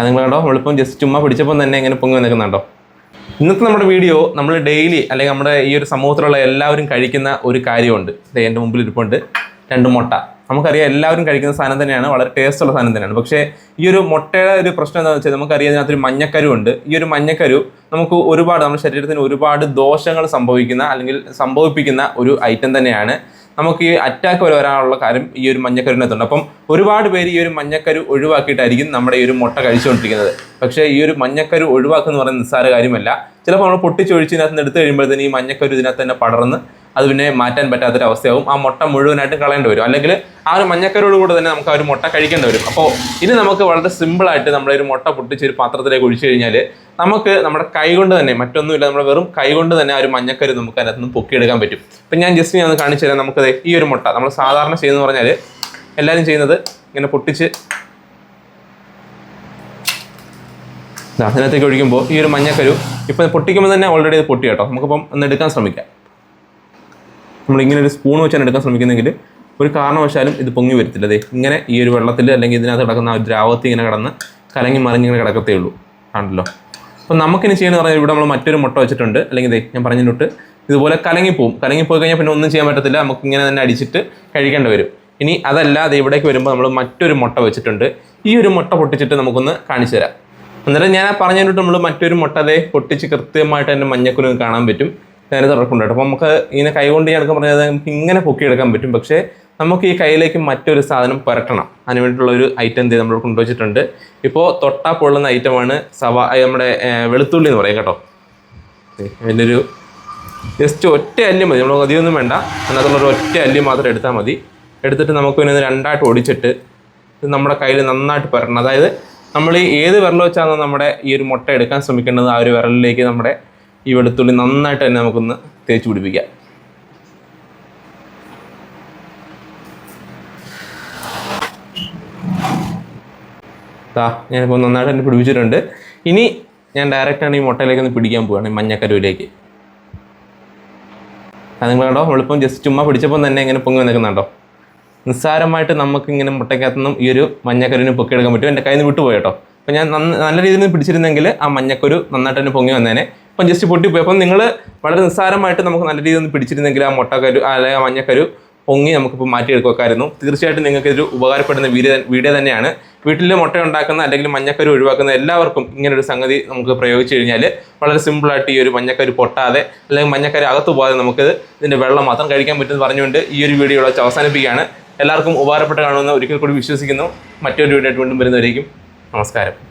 അത് നിങ്ങൾ കണ്ടോ? നമ്മളിപ്പം ജസ്റ്റ് ചുമ്മാ പിടിച്ചപ്പം തന്നെ ഇങ്ങനെ പൊങ്ങി വന്നിരിക്കുന്നുണ്ടോ ഇന്നത്തെ നമ്മുടെ വീഡിയോ നമ്മൾ ഡെയിലി അല്ലെങ്കിൽ നമ്മുടെ ഈ ഒരു സമൂഹത്തിലുള്ള എല്ലാവരും കഴിക്കുന്ന ഒരു കാര്യമുണ്ട്. എന്റെ മുമ്പിൽ ഇരിപ്പുണ്ട്. രണ്ട് മുട്ട. നമുക്കറിയാം എല്ലാവരും കഴിക്കുന്ന സാധനം തന്നെയാണ്. വളരെ ടേസ്റ്റ് ഉള്ള സാധനം തന്നെയാണ്. പക്ഷേ ഈ ഒരു മുട്ടയുടെ ഒരു പ്രശ്നം എന്താണെന്ന് വെച്ചാൽ നമുക്കറിയാം ഇതിനകത്തൊരു മഞ്ഞക്കരു ഉണ്ട്. ഈ ഒരു മഞ്ഞക്കരു നമുക്ക് ഒരുപാട് നമ്മുടെ ശരീരത്തിന് ഒരുപാട് ദോഷങ്ങൾ സംഭവിക്കുന്ന അല്ലെങ്കിൽ സംഭവിപ്പിക്കുന്ന ഒരു ഐറ്റം തന്നെയാണ്. നമുക്ക് ഈ അറ്റാക്ക് വരെ വരാനുള്ള കാര്യം ഈ ഒരു മഞ്ഞക്കരുവിനകത്തുണ്ട്. അപ്പം ഒരുപാട് പേര് ഈ ഒരു മഞ്ഞക്കരു ഒഴിവാക്കിയിട്ടായിരിക്കും നമ്മുടെ ഈ ഒരു മുട്ട കഴിച്ചുകൊണ്ടിരിക്കുന്നത്. പക്ഷേ ഈ ഒരു മഞ്ഞക്കരു ഒഴിവാക്കുക എന്ന് നിസ്സാര കാര്യമല്ല. ചിലപ്പോൾ നമ്മൾ പൊട്ടിച്ചൊഴിച്ച് ഇതിനകത്ത് നിന്ന് എടുത്തു കഴിയുമ്പോഴത്തേന് ഈ മഞ്ഞക്കരു ഇതിനകത്ത് തന്നെ പടർന്ന് അത് പിന്നെ മാറ്റാൻ പറ്റാത്തൊരവസ്ഥയാവും. ആ മുട്ട മുഴുവനായിട്ട് കളയേണ്ടി വരും. അല്ലെങ്കിൽ ആ ഒരു മഞ്ഞക്കരോട് കൂടെ തന്നെ നമുക്ക് ആ ഒരു മുട്ട കഴിക്കേണ്ടി വരും. അപ്പോൾ ഇത് നമുക്ക് വളരെ സിമ്പിളായിട്ട് നമ്മുടെ ഒരു മുട്ട പൊട്ടിച്ച് ഒരു പാത്രത്തിലേക്ക് ഒഴിച്ചു കഴിഞ്ഞാൽ നമുക്ക് നമ്മുടെ കൈ കൊണ്ട് തന്നെ മറ്റൊന്നുമില്ല നമ്മുടെ വെറും കൈ കൊണ്ട് തന്നെ ആ ഒരു മഞ്ഞക്കരി നമുക്ക് അതിനകത്ത് നിന്ന് പൊക്കിയെടുക്കാൻ പറ്റും. ഇപ്പം ഞാൻ ജസ്റ്റ് ഞാൻ കാണിച്ചു തരാം നമുക്കത് ഈ ഒരു മുട്ട. നമ്മൾ സാധാരണ ചെയ്യുന്നത് പറഞ്ഞാൽ എല്ലാവരും ചെയ്യുന്നത് ഇങ്ങനെ പൊട്ടിച്ച് അതിനകത്തേക്ക് ഒഴിക്കുമ്പോൾ ഈ ഒരു മഞ്ഞക്കരു ഇപ്പം പൊട്ടിക്കുമ്പോൾ തന്നെ ഓൾറെഡി ഇത് പൊട്ടി കേട്ടോ. നമുക്കിപ്പം ഒന്ന് എടുക്കാൻ ശ്രമിക്കാം. നമ്മൾ ഇങ്ങനെ ഒരു സ്പൂൺ വെച്ചാണ് എടുക്കാൻ ശ്രമിക്കുന്നെങ്കിൽ ഒരു കാരണവശാലും ഇത് പൊങ്ങി വരത്തില്ല. അതെ ഇങ്ങനെ ഈ ഒരു വെള്ളത്തിൽ അല്ലെങ്കിൽ ഇതിനകത്ത് കിടക്കുന്ന ആ ഒരു ദ്രാവകത്തിൽ ഇങ്ങനെ കിടന്ന് കലങ്ങി മറിഞ്ഞിങ്ങനെ കിടക്കത്തേ ഉള്ളൂ. ആണല്ലോ അപ്പോൾ നമുക്കിനി ചെയ്യുന്നത് പറഞ്ഞാൽ ഇവിടെ നമ്മൾ മറ്റൊരു മുട്ട വെച്ചിട്ടുണ്ട്. അല്ലെങ്കിൽ ഇതേ ഞാൻ പറഞ്ഞിട്ട് ഇതുപോലെ കലങ്ങിപ്പോവും. കലങ്ങിപ്പോയി കഴിഞ്ഞാൽ പിന്നെ ഒന്നും ചെയ്യാൻ പറ്റത്തില്ല. നമുക്ക് ഇങ്ങനെ തന്നെ അടിച്ചിട്ട് കഴിക്കേണ്ടി വരും. ഇനി അതല്ലാതെ ഇവിടേക്ക് വരുമ്പോൾ നമ്മൾ മറ്റൊരു മുട്ട വെച്ചിട്ടുണ്ട്. ഈ ഒരു മുട്ട പൊട്ടിച്ചിട്ട് നമുക്കൊന്ന് കാണിച്ചു തരാം. എന്നിട്ട് ഞാൻ പറഞ്ഞിട്ട് നമ്മൾ മറ്റൊരു മുട്ട അതേ പൊട്ടിച്ച് കൃത്യമായിട്ട് തന്നെ മഞ്ഞക്കുരു കാണാൻ പറ്റും. ഞാനിത് ഇറക്കുന്നുണ്ട് കേട്ടോ. അപ്പോൾ നമുക്ക് ഇങ്ങനെ കൈകൊണ്ട് എടുക്കാൻ പറഞ്ഞാൽ നമുക്ക് ഇങ്ങനെ പൊക്കിയെടുക്കാൻ പറ്റും. പക്ഷേ നമുക്ക് ഈ കയ്യിലേക്ക് മറ്റൊരു സാധനം പുരട്ടണം. അതിന് വേണ്ടിയിട്ടുള്ള ഒരു ഐറ്റം എന്ത് നമ്മൾ കൊണ്ടുവച്ചിട്ടുണ്ട്. ഇപ്പോൾ തൊട്ടാ പൊള്ളുന്ന ഐറ്റമാണ് സവാ നമ്മുടെ വെളുത്തുള്ളി എന്ന് പറയും കേട്ടോ. അതിന്റെ ഒരു ജസ്റ്റ് ഒറ്റ അല്ലി മതി. നമ്മൾ അധികമൊന്നും വേണ്ട. അതിനകത്തുള്ള ഒരു ഒറ്റ അല്ലി മാത്രം എടുത്താൽ മതി. എടുത്തിട്ട് നമുക്ക് പിന്നെ രണ്ടായിട്ട് ഓടിച്ചിട്ട് ഇത് നമ്മുടെ കയ്യിൽ നന്നായിട്ട് പുരട്ടണം. അതായത് നമ്മൾ ഈ ഏത് വിരൽ വെച്ചാണോ നമ്മുടെ ഈ ഒരു മുട്ട എടുക്കാൻ ശ്രമിക്കേണ്ടത് ആ ഒരു വിരലിലേക്ക് നമ്മുടെ ഈ വെളുത്തുള്ളി നന്നായിട്ട് തന്നെ നമുക്കൊന്ന് തേച്ച് പിടിപ്പിക്കാം. താ ഞാനിപ്പോൾ നന്നായിട്ട് തന്നെ പിടിപ്പിച്ചിട്ടുണ്ട്. ഇനി ഞാൻ ഡയറക്റ്റാണ് ഈ മുട്ടയിലേക്ക് ഒന്ന് പിടിക്കാൻ പോവുകയാണ് ഈ മഞ്ഞക്കരുവിലേക്ക്. അത് നിങ്ങൾ കണ്ടോ? എളുപ്പം ജസ്റ്റ് ചുമ്മാ പിടിച്ചപ്പം തന്നെ ഇങ്ങനെ പൊങ്ങി വന്നിരിക്കുന്നുണ്ടോ നിസ്സാരമായിട്ട് നമുക്ക് ഇങ്ങനെ മുട്ടയ്ക്കകത്തുനിന്നും ഈ ഒരു മഞ്ഞക്കരുവിന് പൊക്കിയെടുക്കാൻ പറ്റും. എന്റെ കയ്യിൽ നിന്ന് വിട്ടുപോയി കേട്ടോ. അപ്പോൾ ഞാൻ നല്ല രീതിയിൽ പിടിച്ചിരുന്നെങ്കിൽ ആ മഞ്ഞക്കൊരു നന്നായിട്ട് തന്നെ പൊങ്ങി വന്നേനെ. അപ്പം ജസ്റ്റ് പൊട്ടിപ്പോയി. അപ്പം നിങ്ങൾ വളരെ നിസ്സാരമായിട്ട് നമുക്ക് നല്ല രീതിയിൽ ഒന്ന് പിടിച്ചിരുന്നെങ്കിൽ ആ മുട്ടക്കരു അല്ലെങ്കിൽ ആ മഞ്ഞക്കരു പൊങ്ങി നമുക്കിപ്പോൾ മാറ്റിയെടുക്കാമായിരുന്നു തീർച്ചയായിട്ടും നിങ്ങൾക്ക് ഉപകാരപ്പെടുന്ന വീഡിയോ വീഡിയോ തന്നെയാണ്. വീട്ടിൽ മുട്ട ഉണ്ടാക്കുന്ന അല്ലെങ്കിൽ മഞ്ഞക്കരു ഒഴിവാക്കുന്ന എല്ലാവർക്കും ഇങ്ങനെ ഒരു സംഗതി നമുക്ക് പ്രയോഗിച്ചു കഴിഞ്ഞാൽ വളരെ സിമ്പിളായിട്ട് ഈ ഒരു മഞ്ഞക്കരു പൊട്ടാതെ അല്ലെങ്കിൽ മഞ്ഞക്കരു അകത്ത് പോകാതെ നമുക്ക് ഇതിന്റെ വെള്ളം മാത്രം കഴിക്കാൻ പറ്റുമെന്ന് പറഞ്ഞുകൊണ്ട് ഈ ഒരു വീഡിയോ വെച്ച് അവസാനിപ്പിക്കുകയാണ്. എല്ലാവർക്കും ഉപകാരപ്പെട്ട കാണുമെന്ന് ഒരിക്കൽ കൂടി വിശ്വസിക്കുന്നു. മറ്റൊരു വീഡിയോ ആയിട്ട് വീണ്ടും വരുന്നവരേക്കും നമസ്കാരം.